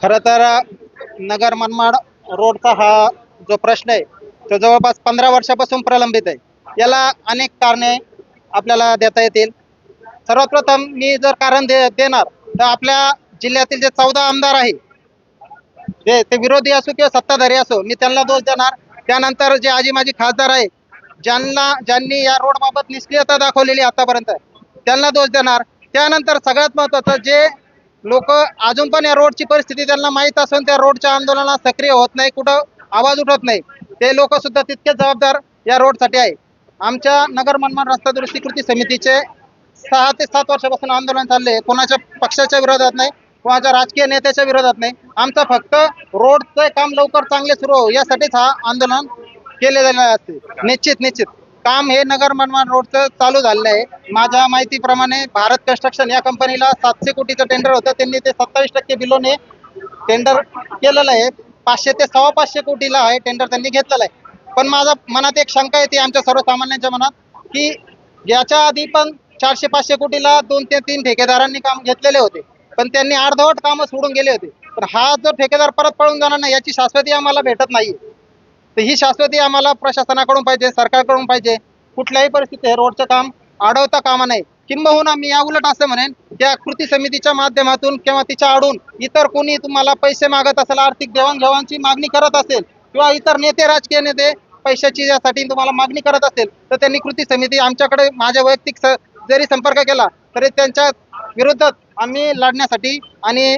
खरं तर नगर मनमाड रोडचा हा जो प्रश्न आहे तो जवळपास पंधरा वर्षापासून प्रलंबित आहे. याला अनेक कारणे आपल्याला देता येतील. सर्वात प्रथम मी जर कारण दे देणार तर आपल्या जिल्ह्यातील जे चौदा आमदार आहे जे ते विरोधी असो किंवा सत्ताधारी असो मी त्यांना दोष देणार. त्यानंतर जे आजी माझी खासदार आहे ज्यांना ज्यांनी या रोडबाबत निष्क्रियता दाखवलेली आतापर्यंत त्यांना दोष देणार. त्यानंतर सगळ्यात महत्त्वाचं जे लोक अजून पण या रोडची परिस्थिती त्यांना माहीत असून त्या रोडच्या आंदोलनात सक्रिय होत नाही कुठं आवाज उठत नाही. ते लोक सुद्धा तितकेच जबाबदार या रोडसाठी आहे. आमच्या नगर मनमान रस्ता दुरुस्ती कृती समितीचे सहा ते सात वर्षापासून आंदोलन चालले कोणाच्या पक्षाच्या विरोधात नाही कोणाच्या राजकीय नेत्याच्या विरोधात नाही. आमचं फक्त रोडचं काम लवकर चांगले सुरू हो यासाठीच हा आंदोलन केले जाणार असते निश्चित निश्चित. काम हे नगर मनमाड रोडचं चालू झालेलं आहे. माझ्या माहितीप्रमाणे भारत कन्स्ट्रक्शन या कंपनीला सातशे कोटीचं टेंडर होतं. त्यांनी ते सत्तावीस टक्के बिलोने टेंडर केलेलं आहे. पाचशे ते सव्वा पाचशे कोटीला आहे टेंडर त्यांनी घेतलेलं आहे. पण माझा मनात एक शंका येते आमच्या सर्वसामान्यांच्या मनात की याच्या आधी पण चारशे पाचशे कोटीला दोन ते तीन ठेकेदारांनी काम घेतलेले होते. पण त्यांनी अर्धवट कामं सोडून गेले होते. पण हा जो ठेकेदार परत पळून जाणार नाही याची शाश्वती आम्हाला भेटत नाही तर ही शाश्वती आम्हाला प्रशासनाकडून पाहिजे सरकारकडून पाहिजे. कुठल्याही परिस्थितीत रोडचं काम अडवता कामा नाही किंबहुना मी या उलट असं म्हणेन त्या कृती समितीच्या माध्यमातून किंवा तिच्या आडून इतर कोणी तुम्हाला पैसे मागत असेल आर्थिक देवाणघेवाणची मागणी करत असेल किंवा इतर नेते राजकीय नेते पैशाची यासाठी तुम्हाला मागणी करत असेल तर त्यांनी कृती समिती आमच्याकडे माझ्या वैयक्तिक जरी संपर्क केला तरी त्यांच्या विरोधात आम्ही लढण्यासाठी आणि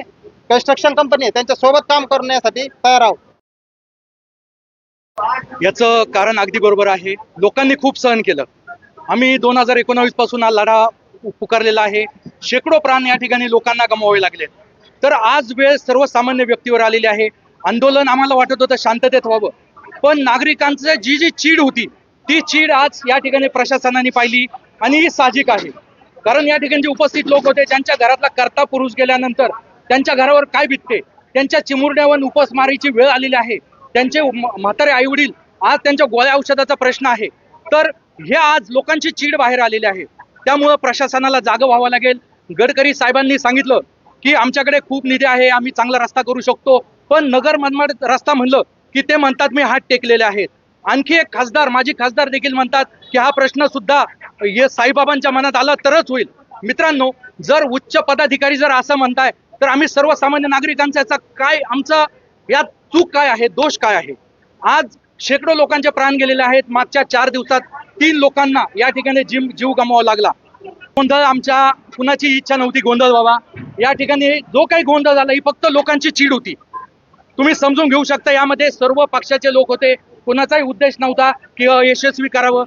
कन्स्ट्रक्शन कंपनी त्यांच्यासोबत काम करण्यासाठी तयार आहोत. याचं कारण अगदी बरोबर आहे. लोकांनी खूप सहन केलं. आम्ही दोन हजार एकोणावीसपासून हा लढा पुकारलेला आहे. शेकडो प्राण या ठिकाणी लोकांना गमवावे लागले. तर आज वेळ सर्वसामान्य व्यक्तीवर आलेली आहे. आंदोलन आम्हाला वाटत होतं शांततेत व्हावं. पण नागरिकांचं जी जी चीड होती ती चीड आज या ठिकाणी प्रशासनाने पाहिली आणि ही साहजिक आहे. कारण या ठिकाणी जे उपस्थित लोक होते ज्यांच्या घरातला कर्ता पुरुष गेल्यानंतर त्यांच्या घरावर काय बितते त्यांच्या चिमुरड्यावर उपासमारीची वेळ आलेली आहे. त्यांचे म्हातारे आई वडील आज त्यांच्या गोळ्या औषधाचा प्रश्न आहे. तर हे आज लोकांची चीड बाहेर आलेली आहे. त्यामुळं प्रशासनाला जागं व्हावं लागेल. गडकरी साहेबांनी सांगितलं की आमच्याकडे खूप निधी आहे आम्ही चांगला रस्ता करू शकतो. पण नगर मनमाड रस्ता म्हणलं की ते म्हणतात मी हात टेकलेले आहेत. आणखी एक खासदार माजी खासदार देखील म्हणतात की हा प्रश्न सुद्धा हे साईबाबांच्या मनात आला तरच होईल. मित्रांनो जर उच्च पदाधिकारी जर असं म्हणताय तर आम्ही सर्वसामान्य नागरिकांचा याचा काय आमचा यात चूक काय आहे दोष काय आहे? आज शेकडो लोकांचे प्राण गेलेले आहेत. मागच्या चार दिवसात तीन लोकांना या ठिकाणी जीव जीव गमवावा लागला. गोंधळ आमच्या कुणाची इच्छा नव्हती गोंधळ व्हावा. या ठिकाणी जो काही गोंधळ झाला ही फक्त लोकांची चीड होती. तुम्ही समजून घेऊ शकता यामध्ये सर्व पक्षाचे लोक होते. कोणाचाही उद्देश नव्हता की यशस्वी करावं.